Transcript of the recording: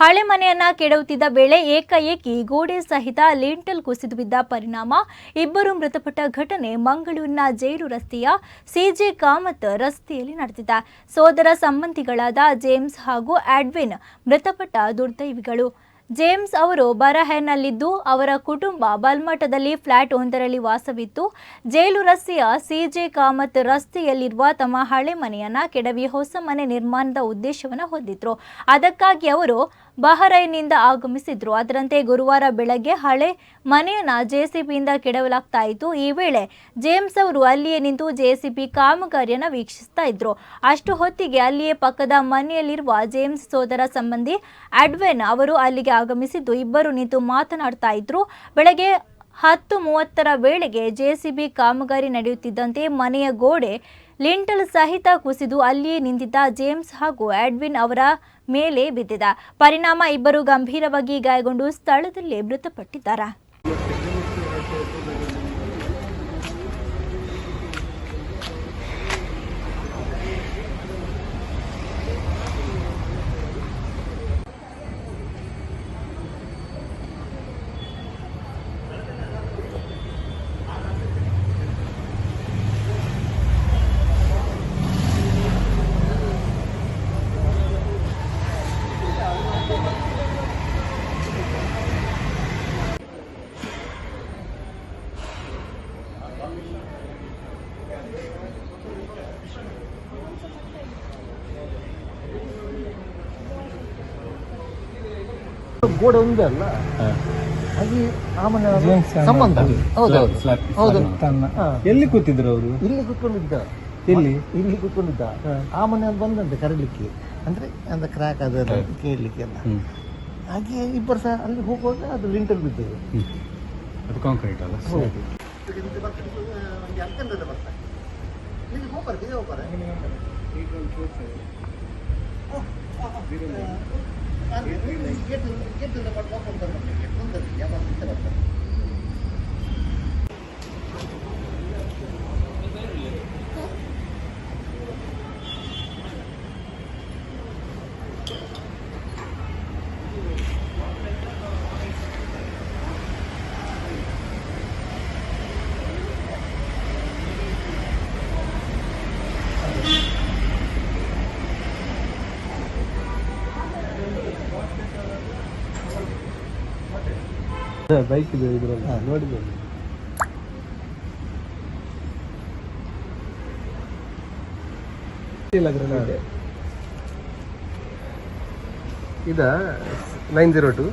ಹಳೆ ಮನೆಯನ್ನ ಕೆಡವುತ್ತಿದ್ದ ವೇಳೆ ಏಕಾಏಕಿ ಗೋಡೆ ಸಹಿತ ಲಿಂಟಲ್ ಕುಸಿದು ಬಿದ್ದ ಪರಿಣಾಮ, ಇಬ್ಬರು ಮೃತಪಟ್ಟ ಘಟನೆ ಮಂಗಳೂರಿನ ಜೈಲು ರಸ್ತೆಯ ಸಿಜೆ ಕಾಮತ್ ರಸ್ತೆಯಲ್ಲಿ ನಡೆದಿದೆ. ಸೋದರ ಸಂಬಂಧಿಗಳಾದ ಜೇಮ್ಸ್ ಹಾಗೂ ಆಡ್ವಿನ್ ಮೃತಪಟ್ಟ ದುರ್ದೈವಿಗಳು. ಜೇಮ್ಸ್ ಅವರು ಬರಹೆನಲ್ಲಿದ್ದು, ಅವರ ಕುಟುಂಬ ಬಲ್ಮಠದಲ್ಲಿ ಫ್ಲಾಟ್ ಒಂದರಲ್ಲಿ ವಾಸವಿತ್ತು. ಜೈಲು ರಸ್ತೆಯ ಸಿಜೆ ಕಾಮತ್ ರಸ್ತೆಯಲ್ಲಿರುವ ತಮ್ಮ ಹಳೆ ಮನೆಯನ್ನ ಕೆಡವಿ ಹೊಸ ಮನೆ ನಿರ್ಮಾಣದ ಉದ್ದೇಶವನ್ನು ಹೊಂದಿದ್ರು. ಅದಕ್ಕಾಗಿ ಅವರು ಬಹರೈನ್ನಿಂದ ಆಗಮಿಸಿದ್ರು. ಅದರಂತೆ ಗುರುವಾರ ಬೆಳಗ್ಗೆ ಹಳೆ ಮನೆಯನ್ನ ಜೆಸಿಬಿಯಿಂದ ಕೆಡವಲಾಗ್ತಾ ಇತ್ತು. ಈ ವೇಳೆ ಜೇಮ್ಸ್ ಅವರು ಅಲ್ಲಿಯೇ ನಿಂತು ಜೆಸಿಬಿ ಕಾಮಗಾರಿಯನ್ನು ವೀಕ್ಷಿಸ್ತಾ ಇದ್ರು. ಅಷ್ಟು ಹೊತ್ತಿಗೆ ಅಲ್ಲಿಯೇ ಪಕ್ಕದ ಮನೆಯಲ್ಲಿರುವ ಜೇಮ್ಸ್ ಸೋದರ ಸಂಬಂಧಿ ಅಡ್ವೆನ್ ಅವರು ಅಲ್ಲಿಗೆ ಆಗಮಿಸಿದ್ದು. ಇಬ್ಬರು ನಿಂತು ಮಾತನಾಡ್ತಾ ಇದ್ರು. ಬೆಳಗ್ಗೆ ಹತ್ತು ಮೂವತ್ತರ ವೇಳೆಗೆ ಜೆಸಿಬಿ ಕಾಮಗಾರಿ ನಡೆಯುತ್ತಿದ್ದಂತೆ ಮನೆಯ ಗೋಡೆ ಲಿಂಟಲ್ ಸಹಿತ ಕುಸಿದು ಅಲ್ಲಿಯೇ ನಿಂತಿದ್ದ ಜೇಮ್ಸ್ ಹಾಗೂ ಆಡ್ವಿನ್ ಅವರ ಮೇಲೆ ಬಿದ್ದಿದ ಪರಿಣಾಮ ಇಬ್ಬರು ಗಂಭೀರವಾಗಿ ಗಾಯಗೊಂಡು ಸ್ಥಳದಲ್ಲೇ ಮೃತಪಟ್ಟಿದ್ದಾರೆ. ಗೋಡೆ ಒಂದೇ ಅಲ್ಲ ಹಾಗೆ ಆ ಮನೆ ಸಂಬಂಧ ಹೌದೌದು ಹೌದು ಹಾ. ಎಲ್ಲಿ ಕೂತಿದ್ರು ಅವರು ಇಲ್ಲಿ ಕುತ್ಕೊಂಡಿದ್ದ ಇಲ್ಲಿ ಇಲ್ಲಿ ಕುತ್ಕೊಂಡಿದ್ದ ಆ ಮನೆ ಅಂತ ಬಂದಂತೆ ಕರೀಲಿಕ್ಕೆ ಅಂದ್ರೆ ಅಂದ್ರೆ ಕ್ರ್ಯಾಕ್ ಅದ ಕೇಳಲಿಕ್ಕೆ ಎಲ್ಲ ಹಾಗೆ ಇಬ್ಬರು ಸಹ ಅಲ್ಲಿ ಹೋಗುವಾಗ ಅದು ಲಿಂಟಲ್ ಬಿದ್ದದು ಅದು ಕಾಂಕ್ರೀಟ್ ಅಲ್ಲ ಹೌದು ನಾನು ಬೀಡು ಗೆದ್ದು ಗೆದ್ದು ನಮ್ಮ ಮಾಡ್ಕೊಂಡು ಬೈಕ್ ಇದೆ ಇದ್ರಲ್ಲ. ನೋಡಿದ್ದೇನೆ ಇಲ್ಲ ಇದ. Nine zero to